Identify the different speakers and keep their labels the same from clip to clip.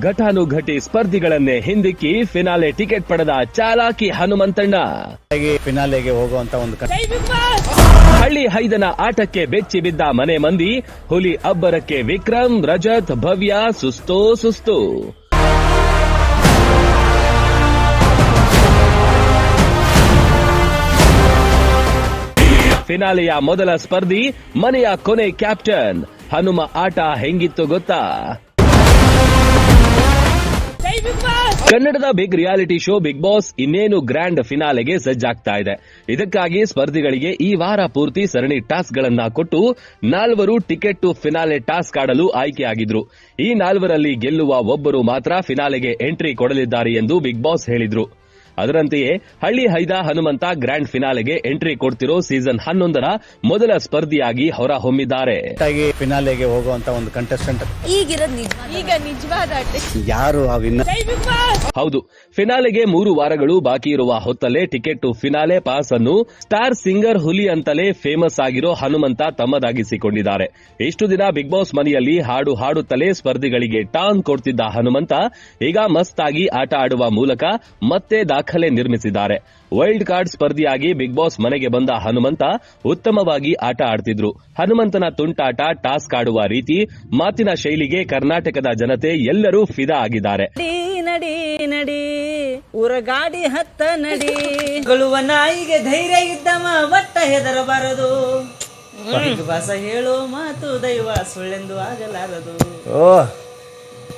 Speaker 1: ಘಟಾನುಘಟಿ ಸ್ಪರ್ಧಿಗಳನ್ನೇ ಹಿಂದಿಕ್ಕಿ finale ticket ಪಡೆದ ಚಾಲಾಕಿ ಹನುಮಂತಣ್ಣ.
Speaker 2: ಫಿನಾಲೆಗೆ ಹೋಗುವಂತ ಒಂದು
Speaker 1: ಹಳ್ಳಿ ಹೈದನ ಆಟಕ್ಕೆ ಬೆಚ್ಚಿ ಬಿದ್ದ ಮನೆ ಮಂದಿ ಹುಲಿ ಅಬ್ಬರಕ್ಕೆ ವಿಕ್ರಮ್ ರಜತ್ ಭವ್ಯ ಸುಸ್ತೋ ಸುಸ್ತು ಫಿನಾಲೆಯ ಮೊದಲ ಸ್ಪರ್ಧಿ ಮನೆಯ ಕೊನೆ ಕ್ಯಾಪ್ಟನ್. ಹನುಮ ಆಟ ಹೆಂಗಿತ್ತು ಗೊತ್ತಾ? ಕನ್ನಡದ big reality show big boss ಇನ್ನೇನು ಗ್ರ್ಯಾಂಡ್ ಫಿನಾಲೆಗೆ ಸಜ್ಜಾಗ್ತಾ ಇದೆ. ಇದಕ್ಕಾಗಿ ಸ್ಪರ್ಧಿಗಳಿಗೆ ಈ ವಾರ ಪೂರ್ತಿ ಸರಣಿ ಟಾಸ್ಕ್ ಗಳನ್ನ ಕೊಟ್ಟು ನಾಲ್ವರು ಟಿಕೆಟ್ ಟು ಫಿನಾಲೆ ಟಾಸ್ಕ್ ಆಡಲು ಆಯ್ಕೆಯಾಗಿದ್ರು. ಈ ನಾಲ್ವರಲ್ಲಿ ಗೆಲ್ಲುವ ಒಬ್ಬರು ಮಾತ್ರ ಫಿನಾಲೆಗೆ ಎಂಟ್ರಿ ಕೊಡಲಿದ್ದಾರೆ ಎಂದು ಬಿಗ್ ಬಾಸ್ ಹೇಳಿದ್ರು. ಅದರಂತೆಯೇ ಹಳ್ಳಿ ಹೈದ ಹನುಮಂತ ಗ್ರ್ಯಾಂಡ್ ಫಿನಾಲೆಗೆ ಎಂಟ್ರಿ ಕೊಡ್ತಿರೋ ಸೀಸನ್ ಹನ್ನೊಂದರ ಮೊದಲ ಸ್ಪರ್ಧಿಯಾಗಿ ಹೊರಹೊಮ್ಮಿದ್ದಾರೆ.
Speaker 2: ಹೊಮ್ಮಿದ್ದಾರೆ ಫಿನಾಲೆಗೆ ಹೋಗುವಂತ ಒಂದು ಕಂಟೆಸ್ಟೆಂಟ್ ಯಾರು
Speaker 1: ಹೌದು ಫಿನಾಲೆಗೆ ಮೂರು ವಾರಗಳು ಬಾಕಿ ಇರುವ ಹೊತ್ತಲ್ಲೇ ಟಿಕೆಟ್ ಟು ಫಿನಾಲೆ ಪಾಸ್ ಅನ್ನು ಸ್ಟಾರ್ ಸಿಂಗರ್ ಹುಲಿ ಅಂತಲೇ ಫೇಮಸ್ ಆಗಿರೋ ಹನುಮಂತ ತಮ್ಮದಾಗಿಸಿಕೊಂಡಿದ್ದಾರೆ. ಇಷ್ಟು ದಿನ ಬಿಗ್ ಬಾಸ್ ಮನೆಯಲ್ಲಿ ಹಾಡು ಹಾಡುತ್ತಲೇ ಸ್ಪರ್ಧಿಗಳಿಗೆ ಟಾನ್ ಕೊಡ್ತಿದ್ದ ಹನುಮಂತ ಈಗ ಮಸ್ತ್ ಆಗಿ ಆಟ ಆಡುವ ಮೂಲಕ ಮತ್ತೆ ದಾಖಲೆ ನಿರ್ಮಿಸಿದ್ದಾರೆ. ವೈಲ್ಡ್ ಕಾರ್ಡ್ ಸ್ಪರ್ಧಿಯಾಗಿ ಬಿಗ್ ಬಾಸ್ ಮನೆಗೆ ಬಂದ ಹನುಮಂತ ಉತ್ತಮವಾಗಿ ಆಟ ಆಡ್ತಿದ್ರು. ಹನುಮಂತನ ತುಂಟಾಟ ಟಾಸ್ಕ್ ಆಡುವ ರೀತಿ ಮಾತಿನ ಶೈಲಿಗೆ ಕರ್ನಾಟಕದ ಜನತೆ ಎಲ್ಲರೂ ಫಿದಾ ಆಗಿದ್ದಾರೆ.
Speaker 3: ನಡಿ ನಡಿ ಉರಗಾಡಿ ಗಾಡಿ ಹತ್ತ ನಡಿ. ಗಳುವ ನಾಯಿಗೆ ಧೈರ್ಯ ಇದ್ದವ ಒಟ್ಟ ಹೆದರಬಾರದು ಬಿಗ್ ಬಾಸ ಹೇಳೋ ಮಾತು ದೈವ ಸುಳ್ಳೆಂದು ಆಗಲಾರದು.
Speaker 2: ಓ.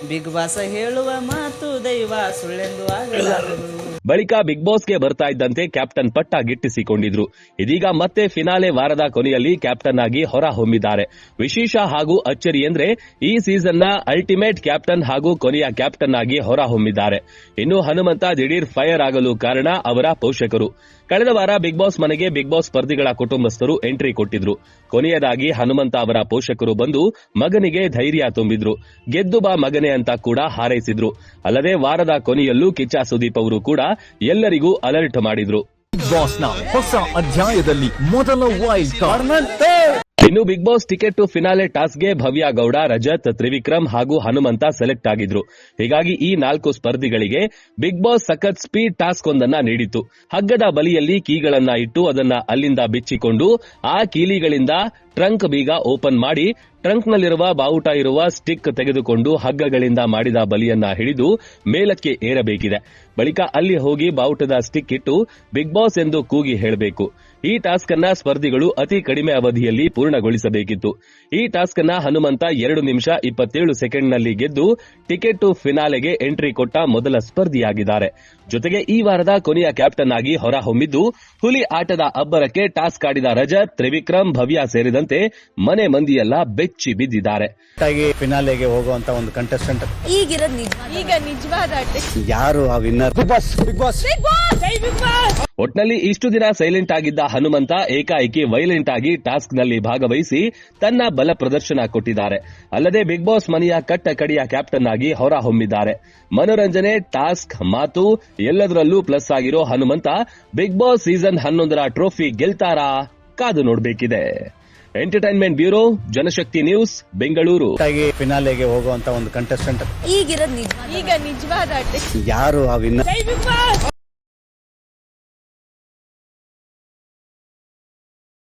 Speaker 3: ಬಿಗ್ ಬಾಸ ಹೇಳುವ ಮಾತು ದೈವ ಸುಳ್ಳೆಂದು ಆಗಲಾರದು.
Speaker 1: ಬಳಿಕ ಬಿಗ್ ಬಾಸ್ಗೆ ಬರ್ತಾ ಇದ್ದಂತೆ ಕ್ಯಾಪ್ಟನ್ ಪಟ್ಟ ಗಿಟ್ಟಿಸಿಕೊಂಡಿದ್ರು. ಇದೀಗ ಮತ್ತೆ ಫಿನಾಲೆ ವಾರದ ಕೊನೆಯಲ್ಲಿ ಕ್ಯಾಪ್ಟನ್ ಆಗಿ ಹೊರ ಹೊಮ್ಮಿದ್ದಾರೆ. ವಿಶೇಷ ಹಾಗೂ ಅಚ್ಚರಿ ಎಂದ್ರೆ ಈ ಸೀಸನ್ನ ಅಲ್ಟಿಮೇಟ್ ಕ್ಯಾಪ್ಟನ್ ಹಾಗೂ ಕೊನೆಯ ಕ್ಯಾಪ್ಟನ್ ಆಗಿ ಹೊರ ಹೊಮ್ಮಿದ್ದಾರೆ. ಇನ್ನು ಹನುಮಂತ ದಿಢೀರ್ ಫೈರ್ ಆಗಲು ಕಾರಣ ಅವರ ಪೋಷಕರು. ಕಳೆದ ವಾರ ಬಿಗ್ ಬಾಸ್ ಮನೆಗೆ ಬಿಗ್ ಬಾಸ್ ಸ್ಪರ್ಧಿಗಳ ಕುಟುಂಬಸ್ಥರು ಎಂಟ್ರಿ ಕೊಟ್ಟಿದ್ರು. ಕೊನೆಯದಾಗಿ ಹನುಮಂತ ಅವರ ಪೋಷಕರು ಬಂದು ಮಗನಿಗೆ ಧೈರ್ಯ ತುಂಬಿದ್ರು. ಗೆದ್ದು ಬಾ ಮಗನೇ ಅಂತ ಕೂಡ ಹಾರೈಸಿದ್ರು. ಅಲ್ಲದೆ ವಾರದ ಕೊನೆಯಲ್ಲೂ ಕಿಚ್ಚ ಸುದೀಪ್ ಅವರು ಕೂಡ ಎಲ್ಲರಿಗೂ ಅಲರ್ಟ್ ಮಾಡಿದ್ರು.
Speaker 4: ಬಿಗ್ ಬಾಸ್ನ ಹೊಸ ಅಧ್ಯಾಯದಲ್ಲಿ ಮೊದಲ ವೈಲ್ಡ್ ಕಾರ್ಡ್
Speaker 1: ಇನ್ನು big boss ticket to finale ಟಾಸ್ಗೆ Bhavya Gowda Rajath Trivikram ಹಾಗೂ ಹನುಮಂತ ಸೆಲೆಕ್ಟ್ ಆಗಿದ್ರು. ಹೀಗಾಗಿ ಈ ನಾಲ್ಕು ಸ್ಪರ್ಧಿಗಳಿಗೆ ಬಿಗ್ ಬಾಸ್ ಸಖತ್ ಸ್ಪೀಡ್ ಟಾಸ್ಕ್ ಒಂದನ್ನ ನೀಡಿತು ಹಗ್ಗದ ಬಲಿಯಲ್ಲಿ ಕೀಗಳನ್ನ ಇಟ್ಟು ಅದನ್ನ ಅಲ್ಲಿಂದ ಬಿಚ್ಚಿಕೊಂಡು ಆ ಕೀಲಿಗಳಿಂದ ಟ್ರಂಕ್ ಬೀಗ ಓಪನ್ ಮಾಡಿ ಟ್ರಂಕ್ನಲ್ಲಿರುವ ಬಾವುಟ ಇರುವ ಸ್ಟಿಕ್ ತೆಗೆದುಕೊಂಡು ಹಗ್ಗಗಳಿಂದ ಮಾಡಿದ ಬಲಿಯನ್ನ ಹಿಡಿದು ಮೇಲಕ್ಕೆ ಏರಬೇಕಿದೆ. ಬಳಿಕ ಅಲ್ಲಿ ಹೋಗಿ ಬಾವುಟದ ಸ್ಟಿಕ್ ಇಟ್ಟು ಬಿಗ್ ಬಾಸ್ ಎಂದು ಕೂಗಿ ಹೇಳಬೇಕು. ಈ ಟಾಸ್ಕ್ ಅನ್ನ ಸ್ಪರ್ಧಿಗಳು ಅತಿ ಕಡಿಮೆ ಅವಧಿಯಲ್ಲಿ ಪೂರ್ಣಗೊಳಿಸಬೇಕಿತ್ತು. ಈ ಟಾಸ್ಕ್ ಅನ್ನ ಹನುಮಂತ ಎರಡು ನಿಮಿಷ ಇಪ್ಪತ್ತೇಳು ಸೆಕೆಂಡ್ನಲ್ಲಿ ಗೆದ್ದು ಟಿಕೆಟ್ ಟು ಫಿನಾಲೆಗೆ ಎಂಟ್ರಿ ಕೊಟ್ಟ ಮೊದಲ ಸ್ಪರ್ಧಿಯಾಗಿದ್ದಾರೆ. ಜೊತೆಗೆ ಈ ವಾರದ ಕೊನೆಯ ಕ್ಯಾಪ್ಟನ್ ಆಗಿ ಹೊರಹೊಮ್ಮಿದ್ದು ಹುಲಿ ಆಟದ ಅಬ್ಬರಕ್ಕೆ ಟಾಸ್ಕ್ ಆಡಿದ ರಜತ್, ತ್ರಿವಿಕ್ರಮ್, ಭವ್ಯ ಸೇರಿದಂತೆ ಮನೆ ಮಂದಿಯೆಲ್ಲ ಬೆಚ್ಚಿ ಬಿದ್ದಿದ್ದಾರೆ.
Speaker 2: ಫಿನಾಲೆಗೆ ಹೋಗುವಂತ ಒಂದು ಕಂಟೆಸ್ಟೆಂಟ್
Speaker 5: ಈಗಿರೋದ್ ನಿಜ.
Speaker 6: ಈಗ ನಿಜವಾದ
Speaker 2: ಯಾರು ಆ winner big boss big boss
Speaker 1: ಒಟ್ನಲ್ಲಿ ಇಷ್ಟು ದಿನ ಸೈಲೆಂಟ್ ಆಗಿದ್ದ ಹನುಮಂತ ಏಕಾಏಕಿ ವೈಲೆಂಟ್ ಆಗಿ ಟಾಸ್ಕ್ನಲ್ಲಿ ಭಾಗವಹಿಸಿ ತನ್ನ ಬಲ ಪ್ರದರ್ಶನ ಕೊಟ್ಟಿದ್ದಾರೆ. ಅಲ್ಲದೆ ಬಿಗ್ ಬಾಸ್ ಮನೆಯ ಕಟ್ಟ ಕಡಿಯ ಕ್ಯಾಪ್ಟನ್ ಆಗಿ ಹೊರಹೊಮ್ಮಿದ್ದಾರೆ. ಮನೋರಂಜನೆ ಟಾಸ್ಕ್ ಮಾತು ಎಲ್ಲದರಲ್ಲೂ ಪ್ಲಸ್ ಆಗಿರೋ ಹನುಮಂತ ಬಿಗ್ ಬಾಸ್ ಸೀಸನ್ ಹನ್ನೊಂದರ ಟ್ರೋಫಿ ಗೆಲ್ತಾರಾ ಕಾದು ನೋಡಬೇಕಿದೆ. Entertainment bureau Janashakti news Bengaluru.
Speaker 2: ಫಿನಾಲೆಗೆ ಹೋಗುವಂತ ಒಂದು ಕಂಟೆಸ್ಟೆಂಟ್
Speaker 5: ಈಗಿರೋದು ನಿಜ.
Speaker 6: ಈಗ ನಿಜವಾದ
Speaker 2: ಯಾರು ಆ ವಿನ್ನರ್